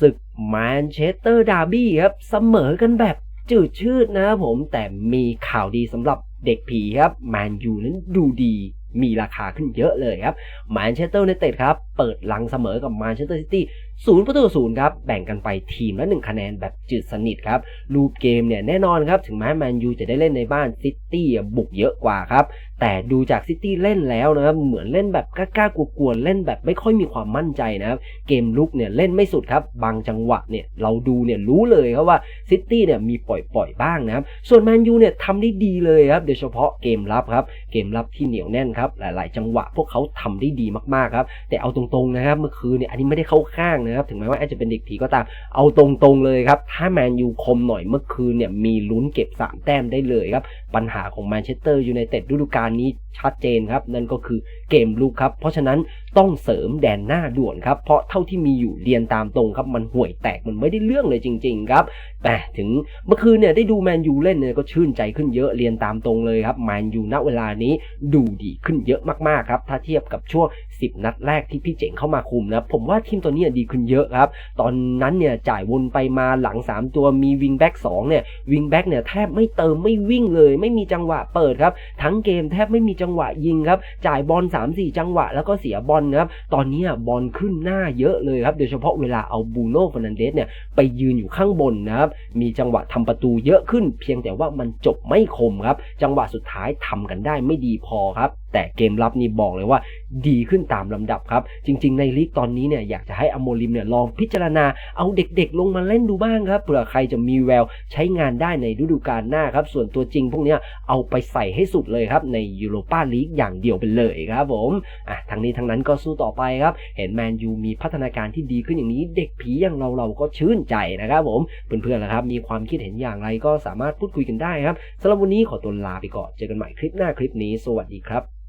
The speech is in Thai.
ศึกแมนเชสเตอร์ดาร์บี้ครับ เสมอกันแบบจืดชืดนะครับผมแต่มีข่าวดีสำหรับเด็กผีครับแมนยูนั้นดูดี มีราคาขึ้นเยอะเลยครับแมนเชสเตอร์ยูไนเต็ดครับ เปิดลังเสมอกับแมนเชสเตอร์ซิตี้ศูนย์ประตูศูนย์ครับ แบ่งกันไปทีมละหนึ่งคะแนนแบบจืดสนิทครับ รูปเกมเนี่ยแน่นอนครับ ถึงแม้แมนยูจะได้เล่นในบ้านซิตี้บุกเยอะกว่าครับ แต่ดูจากซิตี้เล่นแล้วนะครับ เหมือนเล่นแบบกล้าๆกลัวๆ เล่นแบบไม่ค่อยมีความมั่นใจนะครับ เกมลุกเนี่ยเล่นไม่สุดครับ บางจังหวะเนี่ยเราดูเนี่ยรู้เลยครับว่าซิตี้เนี่ยมีปล่อยๆบ้างนะครับ ส่วนแมนยูเนี่ยทำได้ดีเลยครับ โดยเฉพาะเกมรับครับ เกมรับที่เหนียวแน่นครับหลาย ๆ จังหวะพวกเขาทำได้ดีมากๆครับแต่เอาตรงๆนะครับเมื่อคืนเนี่ยอันนี้ไม่ได้เข้าข้างนะครับถึงแม้ว่าอดจะเป็นเด็กผีก็ตามเอาตรงๆเลยครับถ้าแมนยูคมหน่อยเมื่อคืนเนี่ยมีลุ้นเก็บ 3 แต้มได้เลยครับปัญหาของแมนเชสเตอร์ยูไนเต็ดฤดูกาลนี้ชัดเจนครับนั่นก็คือเกมลุกครับเพราะฉะนั้นต้องเสริมแดนหน้าด่วนครับเพราะเท่าที่มีอยู่เรียนตามตรงครับมันห่วยแตกมันไม่ได้เรื่องเลยจริง ๆ ครับแต่ถึงเมื่อคืนเนี่ยได้ดูแมนยูเล่นเนี่ยก็ชื่นใจขึ้นเยอะเรียนตามตรงเลยครับแมนยูณเวลานี้ดูดีขึ้นึ้นเยอะมากๆครับถ้าเทียบกับช่วง 10 นัดแรกที่พี่เจ๋งเข้ามาคุมนะผมว่าทีมตัวนี้ดีขึ้นเยอะครับ ตอนนั้นเนี่ยจ่ายวนไปมาหลัง 3 ตัวมีวิงแบ็ก2เนี่ยวิงแบ็กเนี่ยแทบไม่เติมไม่วิ่งเลย ไม่มีจังหวะเปิดครับ ทั้งเกมแทบไม่มีจังหวะยิงครับ จ่ายบอล3-4 จังหวะ แล้วก็เสียบอลนะครับตอนนี้บอลขึ้นหน้าเยอะเลยครับโดยเฉพาะเวลาเอาบูโน่ฟ r นันเดสเนี่ยไปยืนอยู่ข้างบนนะครับมีจังหวะทำประตูเยอะขึ้น เพียงแต่ว่ามันจบไม่คมครับ จังหวะสุดท้ายทำกันได้ไม่ดีพอครับ แต่เกมรับนี่บอกเลยว่าดีขึ้นตามลำดับครับ จริง ๆ ในลีกตอนนี้เนี่ยอยากจะให้อโมลิมเนี่ยลองพิจารณาเอาเด็กๆ ลงมาเล่นดูบ้างครับเผื่อใครจะมีแววใช้งานได้ในฤดูกาลหน้าครับ ส่วนตัวจริงพวกเนี้ยเอาไปใส่ให้สุดเลยครับในยูโรปาลีกอย่างเดียวไปเลยครับผมอะทั้งนี้ทั้งนั้นก็สู้ต่อไปครับ เห็นแมนยูมีพัฒนาการที่ดีขึ้นอย่างนี้ เด็กผีอย่างเราเราก็ชื่นใจนะครับผมเพื่อนๆนะครับมีความคิดเห็นอย่างไรก็สามารถพูดคุยกันได้ครับสำหรับวันนี้ขอตัวลาไปก่อนเจอกันใหม่คลิปหน้าคลิปนี้ สวัสดีครับ